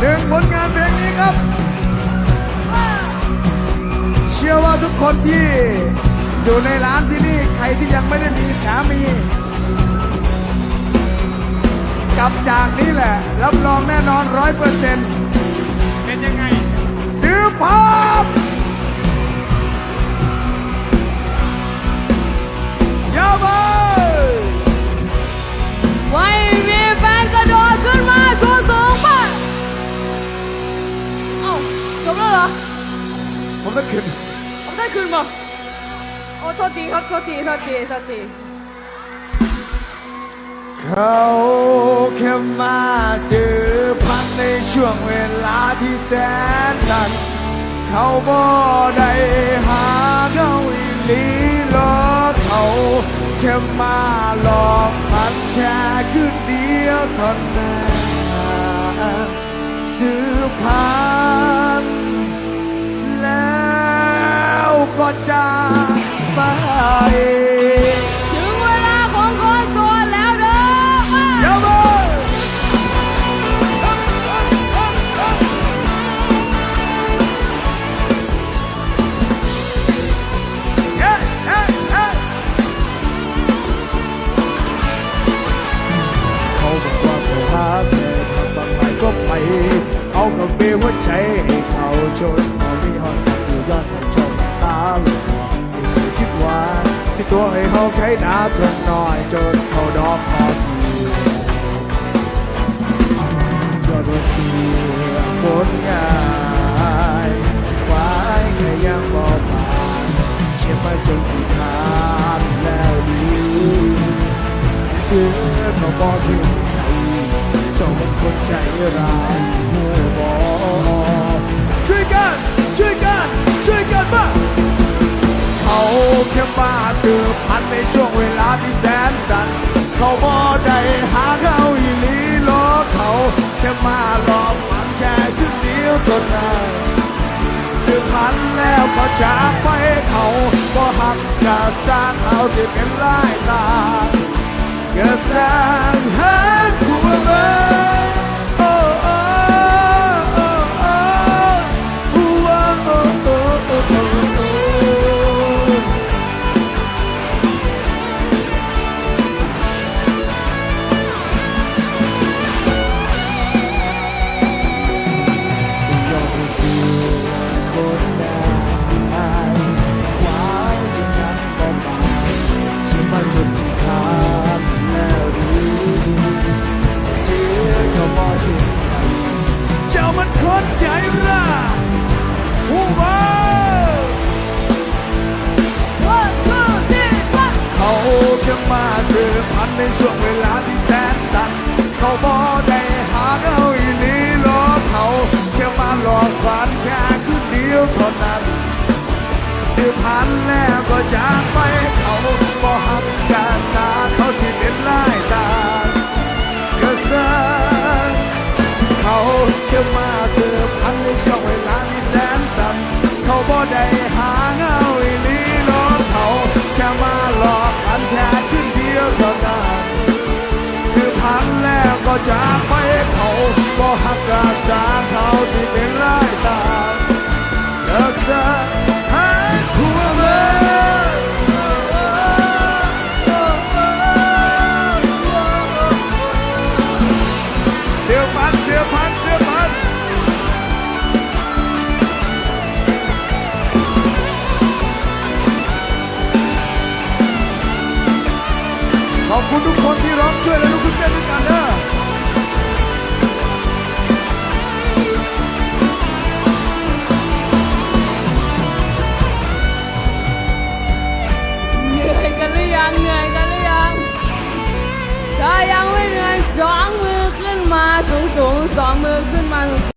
หนึ่งผลงานเพลงนี้ครับ เชื่อว่าทุกคนที่อยู่ในร้านที่นี่ใครที่ยังไม่ได้มีสามีกลับจากนี้แหละ รับรองแน่นอนร้อยเปอร์เซ็นต์เป็นยังไง ผมต้องขึ้นผมได้ขึ้นมาโอ้โทษทีครับโทษทีโทษทีโทษทีเขาแค่มาซื้อพักในช่วงเวลาที่แสนนันเขาบ่ได้หาเขาอีหลีหรอกเขาแค่มาหลอกพันแค่คืนเดียวเท่านั้นซื้อพัน cho cha, ba ơi Trường qua la con coi tua lão đó Dạ vâng. Hãy subscribe cho kênh Ghiền Mì Gõ Để không bỏ lỡ những video hấp dẫn ิตัวให้เขาใครหนาเธอน้อยจนเขาดอกพอทียอดว่าเสียผลงานไว้แค่ยังบอกผ่านเชื่อมาจนกี่ทางแล้วดีเชื่อเขาบอกถึงใจเจ้าเป็นคนใจร้าย แค่มาเตือพันในช่วงเวลาที่แสนสัน เขาบอได้หาเขาอีหลีหลอเขาแค่มาหลอกมันแค่คืนเดียวเท่านั้นตือพันแล้วก็จากไปเขาบ่หักกระสางเขาที่เป็นลายตาก็สร้ คือพันในช่วงเวลาที่แสนตัน เขาบอได้หาเขาอีหลีหลอกเขาแค่มาหลอกฝันแค่คืนเดียวเท่านั้นสือพันแล้วก็จากไป จากไปเขาบ่หักกาตาเขาที่เป็นลายตา กันหรือยังเหนื่อยกันหรือยังถ้ายังไม่เหนื่อยสองมือขึ้นมาสูงสูงสองมือขึ้นมา